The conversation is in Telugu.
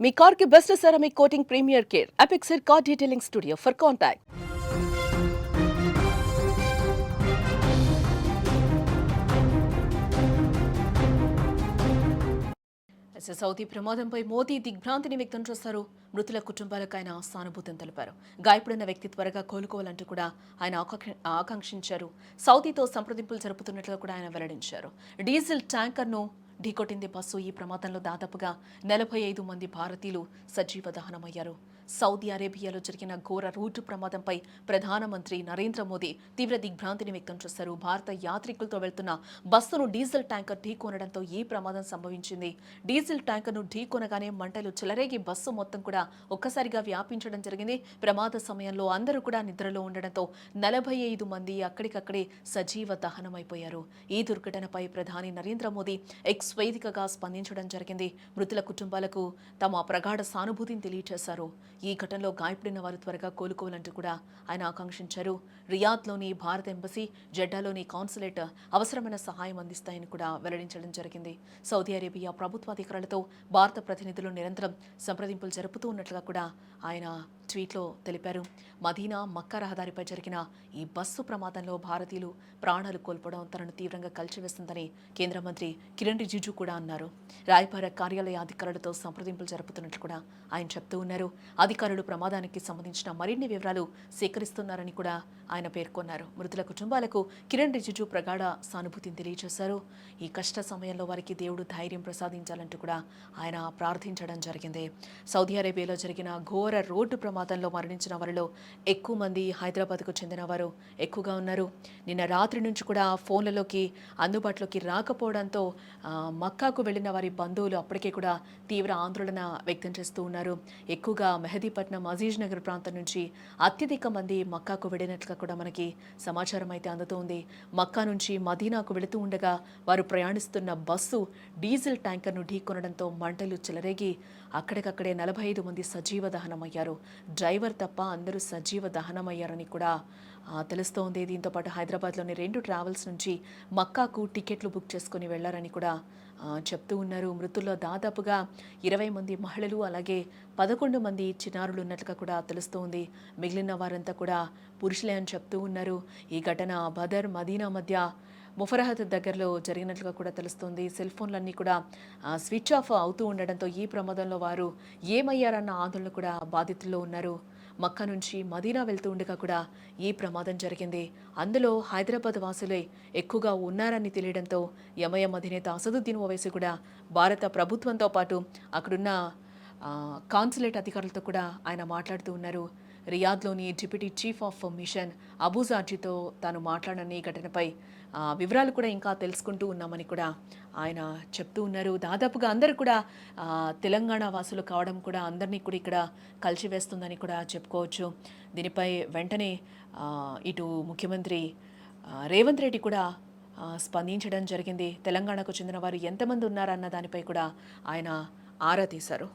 మీ కార్కి best ceramic coating premier care. అపెక్సర్ car detailing studio for contact Saudi ప్రమాదంపై మోదీ దిగ్భ్రాంతిని వ్యక్తం చేశారు మృతుల కుటుంబాలకు ఆయన సానుభూతిని తెలిపారు. గాయపడిన వ్యక్తి త్వరగా కోలుకోవాలంటూ కూడా ఆయన ఆకాంక్ష- ఆకాంక్షించారు. సౌదీతో సంప్రదింపులు జరుపుతున్నట్లుగా కూడా ఆయన వెల్లడించారు. డీజిల్ ట్యాంకర్ను ఢీకొట్టింది బస్సు ఈ ప్రమాదంలో దాదాపుగా నలభై ఐదు మంది భారతీయులు సజీవ దహనమయ్యారు. సౌదీ అరేబియాలో జరిగిన ఘోర రూటు ప్రమాదంపై ప్రధానమంత్రి నరేంద్ర మోదీ తీవ్ర దిగ్భ్రాంతిని వ్యక్తం చేశారు. భారత యాత్రికులతో వెళ్తున్న బస్సును డీజిల్ ట్యాంకర్ ఢీకొనడంతో ఈ ప్రమాదం సంభవించింది? డీజిల్ ట్యాంకర్ను ఢీకొనగానే మంటలు చెలరేగి బస్సు మొత్తం కూడా ఒక్కసారిగా వ్యాపించడం జరిగింది. ప్రమాద సమయంలో అందరూ కూడా నిద్రలో ఉండడంతో నలభై ఐదు మంది అక్కడికక్కడే సజీవ దహనమైపోయారు. ఈ దుర్ఘటనపై ప్రధాని నరేంద్ర మోదీ ఎక్స్ వేదికగా స్పందించడం జరిగింది. మృతుల కుటుంబాలకు తమ ప్రగాఢ సానుభూతిని తెలియజేశారు ఈ ఘటనలో గాయపడిన వారు త్వరగా కోలుకోవాలంటూ కూడా ఆయన ఆకాంక్షించారు. రియాద్లోని భారత ఎంబసీ జెడ్డాలోని కాన్సులేట్ అవసరమైన సహాయం అందిస్తాయని కూడా వెల్లడించడం జరిగింది. సౌదీ అరేబియా ప్రభుత్వాధికారులతో భారత ప్రతినిధులు నిరంతరం సంప్రదింపులు జరుపుతూ ఉన్నట్లుగా కూడా ఆయన ట్వీట్లో తెలిపారు. మదీనా మక్కా రహదారిపై జరిగిన ఈ బస్సు ప్రమాదంలో భారతీయులు ప్రాణాలు కోల్పోవడం తనను తీవ్రంగా కలిచివేస్తుందని కేంద్ర మంత్రి కిరణ్ రిజిజు కూడా అన్నారు. రాయబార కార్యాలయ అధికారులతో సంప్రదింపులు జరుపుతున్నట్లు కూడా ఆయన చెప్తూ ఉన్నారు. అధికారులు ప్రమాదానికి సంబంధించిన మరిన్ని వివరాలు సేకరిస్తున్నారని కూడా ఆయన పేర్కొన్నారు. మృతుల కుటుంబాలకు కిరణ్ రిజిజు ప్రగాఢ సానుభూతిని తెలియజేశారు. ఈ కష్ట సమయంలో వారికి దేవుడు ధైర్యం ప్రసాదించాలంటూ కూడా ఆయన ప్రార్థించడం జరిగింది. సౌదీ అరేబియాలో జరిగిన ఘోర రోడ్డు ప్రమాదంలో మరణించిన వారిలో ఎక్కువ మంది హైదరాబాద్కు చెందిన వారు ఎక్కువగా ఉన్నారు. నిన్న రాత్రి నుంచి కూడా ఫోన్లలోకి అందుబాటులోకి రాకపోవడంతో మక్కాకు వెళ్ళిన వారి బంధువులు అప్పటికే కూడా తీవ్ర ఆందోళన వ్యక్తం చేస్తూ ఉన్నారు. ఎక్కువగా మెహదీపట్నం అజీజ్ నగర్ ప్రాంతం నుంచి అత్యధిక మంది మక్కాకు వెళ్ళినట్లుగా కూడా మనకి సమాచారం అయితే అందుతోంది. మక్కా నుంచి మదీనాకు వెళుతూ ఉండగా వారు ప్రయాణిస్తున్న బస్సు డీజిల్ ట్యాంకర్ను ఢీకొనడంతో మంటలు చెలరేగి అక్కడికక్కడే నలభై ఐదు మంది సజీవ దహనమయ్యారు. డ్రైవర్ తప్ప అందరూ సజీవ దహనమయ్యారని కూడా తెలుస్తోంది. దీంతో పాటు హైదరాబాద్లోని రెండు ట్రావెల్స్ నుంచి మక్కాకు టికెట్లు బుక్ చేసుకుని వెళ్ళారని కూడా చెప్తూ ఉన్నారు. మృతుల్లో దాదాపుగా ఇరవై మంది మహిళలు అలాగే పదకొండు మంది చిన్నారులు ఉన్నట్లుగా కూడా తెలుస్తోంది. మిగిలిన వారంతా కూడా పురుషులే అని చెప్తూ ఉన్నారు. ఈ ఘటన బదర్ మదీనా మధ్య ముఫరహత్ దగ్గరలో జరిగినట్లుగా కూడా తెలుస్తుంది. సెల్ ఫోన్లన్నీ కూడా స్విచ్ ఆఫ్ అవుతూ ఉండడంతో ఈ ప్రమాదంలో వారు ఏమయ్యారన్న ఆందోళన కూడా బాధితుల్లో ఉన్నారు. మక్కా నుంచి మదీనా వెళ్తూ ఉండగా కూడా ఈ ప్రమాదం జరిగింది. అందులో హైదరాబాద్ వాసులే ఎక్కువగా ఉన్నారని తెలియడంతో యమయం అధినేత అసదుద్దీన్ ఓవైసీ కూడా భారత ప్రభుత్వంతో పాటు అక్కడున్న కాన్సులేట్ అధికారులతో కూడా ఆయన మాట్లాడుతూ ఉన్నారు. రియాద్లోని డిప్యూటీ చీఫ్ ఆఫ్ మిషన్ అబూజార్జీతో తాను మాట్లాడని ఈ ఘటనపై వివరాలు కూడా ఇంకా తెలుసుకుంటూ ఉన్నామని కూడా ఆయన చెప్తూ ఉన్నారు. దాదాపుగా అందరూ కూడా తెలంగాణ వాసులు కావడం కూడా అందరినీ కూడా ఇక్కడ కలిసివేస్తుందని కూడా చెప్పుకోవచ్చు. దీనిపై వెంటనే ఇటు ముఖ్యమంత్రి రేవంత్ రెడ్డి కూడా స్పందించడం జరిగింది. తెలంగాణకు చెందిన వారు ఎంతమంది ఉన్నారన్న దానిపై కూడా ఆయన ఆరా తీశారు.